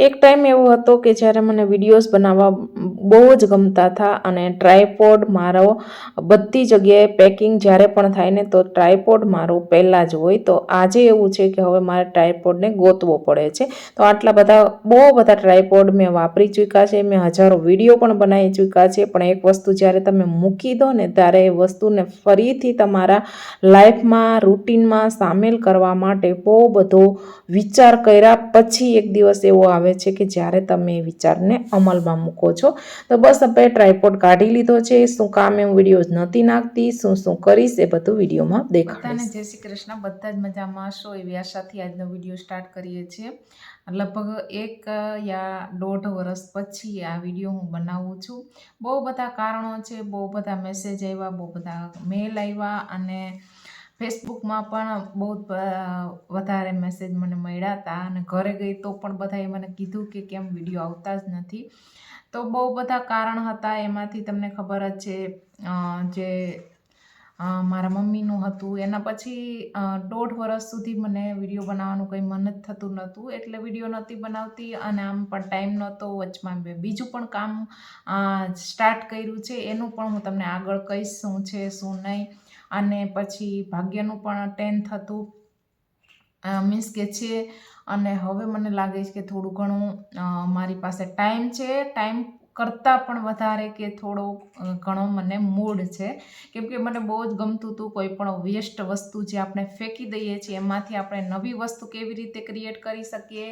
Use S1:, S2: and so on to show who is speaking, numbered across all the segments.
S1: એક ટાઈમ એવો હતો કે જ્યારે મને વિડીયોઝ બનાવવા બહુ જ ગમતા હતા અને ટ્રાયપોડ મારો બધી જગ્યાએ પેકિંગ જ્યારે પણ થાય ને તો ટ્રાયપોડ મારું પહેલાં જ હોય. તો આજે એવું છે કે હવે મારે ટ્રાયપોડને ગોતવો પડે છે. તો આટલા બધા, બહુ બધા ટ્રાયપોડ મેં વાપરી ચૂક્યા છે. મેં હજારો વીડિયો પણ બનાવી ચૂક્યા છે. પણ એક વસ્તુ જ્યારે તમે મૂકી દો ને ત્યારે એ વસ્તુને ફરીથી તમારા લાઈફમાં, રૂટીનમાં સામેલ કરવા માટે બહુ બધો વિચાર કર્યા પછી એક દિવસ એવો આવે છે કે જ્યારે તમે એ વિચારને અમલમાં મૂકો છો. તો બસ આપણે ટ્રાયપોડ કાઢી લીધો છે. શું કામ એમ વીડિયો નથી નાખતી, શું શું કરીશ એ બધું વિડીયોમાં દેખાડીશ.
S2: જય શ્રી કૃષ્ણ. બધા જ મજામાં હશો એવી આશાથી આજનો વીડિયો સ્ટાર્ટ કરીએ છીએ. લગભગ એક, યા દોઢ વર્ષ પછી આ વીડિયો હું બનાવું છું. બહુ બધા કારણો છે, બહુ બધા મેસેજ આવ્યા, બહુ બધા મેલ આવ્યા અને ફેસબુકમાં પણ બહુ વધારે મેસેજ મને મળ્યા હતા અને ઘરે ગઈ તો પણ બધાએ મને કીધું કે કેમ વીડિયો આવતા જ નથી. તો બહુ બધા કારણ હતા. એમાંથી તમને ખબર જ છે જે મારા મમ્મીનું હતું. એના પછી દોઢ વર્ષ સુધી મને વીડિયો બનાવવાનું કંઈ મન જ થતું નહોતું. એટલે વીડિયો નહોતી બનાવતી અને આમ પણ ટાઈમ નહોતો. વચમાં બીજું પણ કામ સ્ટાર્ટ કર્યું છે. એનું પણ હું તમને આગળ કહીશ શું છે, શું નહીં. અને પછી ભાગ્યનું પણ ટેન્થ હતું. મીન્સ કે છે, અને હવે મને લાગે છે કે થોડું ઘણું મારી પાસે ટાઈમ છે. ટાઈમ કરતાં પણ વધારે કે થોડો ઘણો મને મૂડ છે. કેમ કે મને બહુ જ ગમતું હતું કોઈ પણ વેસ્ટ વસ્તુ જે આપણે ફેંકી દઈએ છીએ, એમાંથી આપણે નવી વસ્તુ કેવી રીતે ક્રિએટ કરી શકીએ?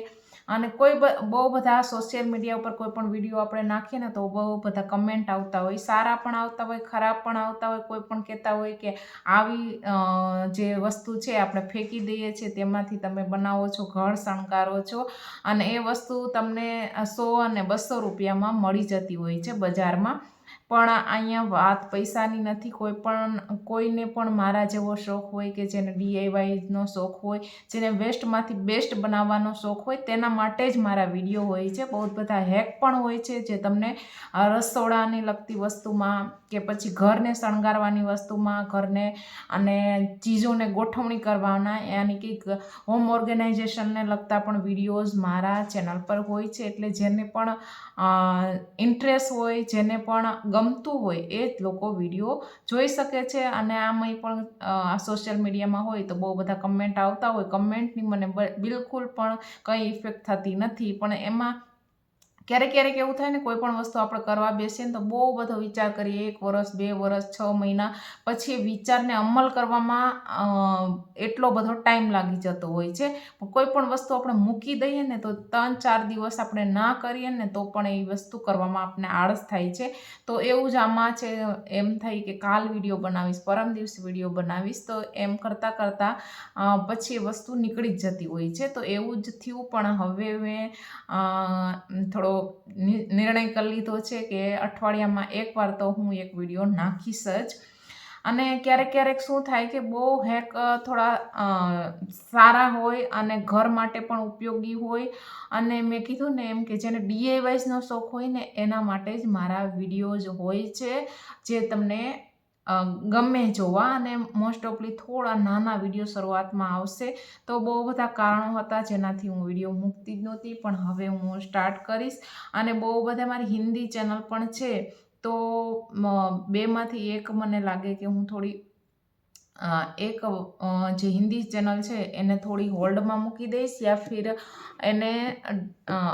S2: અને કોઈ બહુ બધા સોશિયલ મીડિયા ઉપર કોઈ પણ વીડિયો આપણે નાખીએ ને તો બહુ બધા કમેન્ટ આવતા હોય, સારા પણ આવતા હોય, ખરાબ પણ આવતા હોય, કોઈ પણ કહેતા હોય કે આવી જે વસ્તુ છે આપણે ફેંકી દઈએ છીએ, તેમાંથી તમે બનાવો છો, ઘર શણગારો છો, અને એ વસ્તુ તમને સો અને બસો રૂપિયામાં મળી જતી હોય છે બજારમાં. પણ અહીંયા વાત પૈસાની નથી. કોઈ પણ, કોઈને પણ મારા જેવો શોખ હોય કે જેને ડીઆઈવાયનો શોખ હોય, જેને વેસ્ટમાંથી બેસ્ટ બનાવવાનો શોખ હોય, તેના માટે જ મારા વીડિયો હોય છે. બહુ બધા હેક પણ હોય છે જે તમને રસોડાને લગતી વસ્તુમાં કે પછી ઘરને શણગારવાની વસ્તુમાં, ઘરને અને ચીજોને ગોઠવણી કરવાના, યાની કે હોમ ઓર્ગેનાઇઝેશનને લગતા પણ વિડીયોઝ મારા ચેનલ પર હોય છે. એટલે જેને પણ ઇન્ટરેસ્ટ હોય, જેને પણ ગમતું હોય એ જ લોકો વીડિયો જોઈ શકે છે. અને આમાંય પણ સોશિયલ મીડિયામાં હોય તો બહુ બધા કમેન્ટ આવતા હોય. કમેન્ટની મને બિલકુલ પણ કંઈ ઇફેક્ટ થતી નથી. પણ એમાં ક્યારેક ક્યારેક એવું થાય ને કોઈ પણ વસ્તુ આપણે કરવા બેસીએ ને તો બહુ બધો વિચાર કરીએ, એક વર્ષ, બે વર્ષ, છ મહિના, પછી એ વિચારને અમલ કરવામાં એટલો બધો ટાઈમ લાગી જતો હોય છે. કોઈ પણ વસ્તુ આપણે મૂકી દઈએ ને તો ત્રણ, ચાર દિવસ આપણે ના કરીએ ને તો પણ એ વસ્તુ કરવામાં આપણને આળસ થાય છે. તો એવું જ આમાં છે, એમ થાય કે કાલ વીડિયો બનાવીશ, પરમ દિવસ વીડિયો બનાવીશ, તો એમ કરતાં કરતાં પછી એ વસ્તુ નીકળી જ જતી હોય છે. તો એવું જ થયું પણ હવે મેં થોડો નિર્ણય કરી લીધો છે કે અઠવાડિયામાં એકવાર તો હું એક વીડિયો નાખીશ જ. અને ક્યારેક ક્યારેક શું થાય કે બહુ હેક થોડા સારા હોય અને ઘર માટે પણ ઉપયોગી હોય. અને મેં કીધું ને એમ કે જેને ડીઆઈવાઈસનો શોખ હોય ને એના માટે જ મારા વિડીયોઝ હોય છે, જે તમને ગમે જોવા અને મોસ્ટ ઓફલી થોડા નાના વીડિયો શરૂઆતમાં આવશે. તો બહુ બધા કારણો હતા, જેનાથી હું વીડિયો મૂકતી જ નહોતી, પણ હવે હું સ્ટાર્ટ કરીશ. અને બહુ બધા મારી હિન્દી ચેનલ પણ છે. તો બેમાંથી એક મને લાગે કે હું થોડી એક જે હિન્દી ચેનલ છે એને થોડી હોલ્ડમાં મૂકી દઈશ યા ફિર એને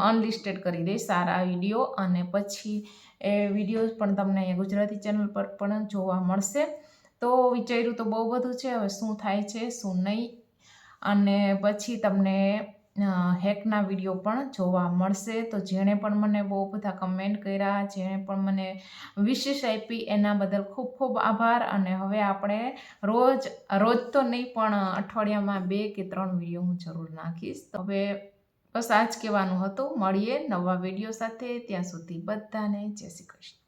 S2: અનલિસ્ટેડ કરી દઈશ સારા વીડિયો અને પછી એ વીડિયો પણ તમને ગુજરાતી ચેનલ પર પણ જોવા મળશે. તો વિચાર્યું તો બહુ બધું છે, હવે શું થાય છે, શું નહીં? અને પછી તમને હેકના વીડિયો પણ જોવા મળશે. તો જેણે પણ મને બહુ બધા કમેન્ટ કર્યા, જેણે પણ મને વિશેષ આપી, એના બદલ ખૂબ ખૂબ આભાર. અને હવે આપણે રોજ રોજ તો નહીં, પણ અઠવાડિયામાં બે કે ત્રણ વીડિયો હું જરૂર નાખીશ. તો હવે બસ આ જ કહેવાનું હતું. મળીએ નવા વીડિયો સાથે. ત્યાં સુધી બધાને જય શ્રી કૃષ્ણ.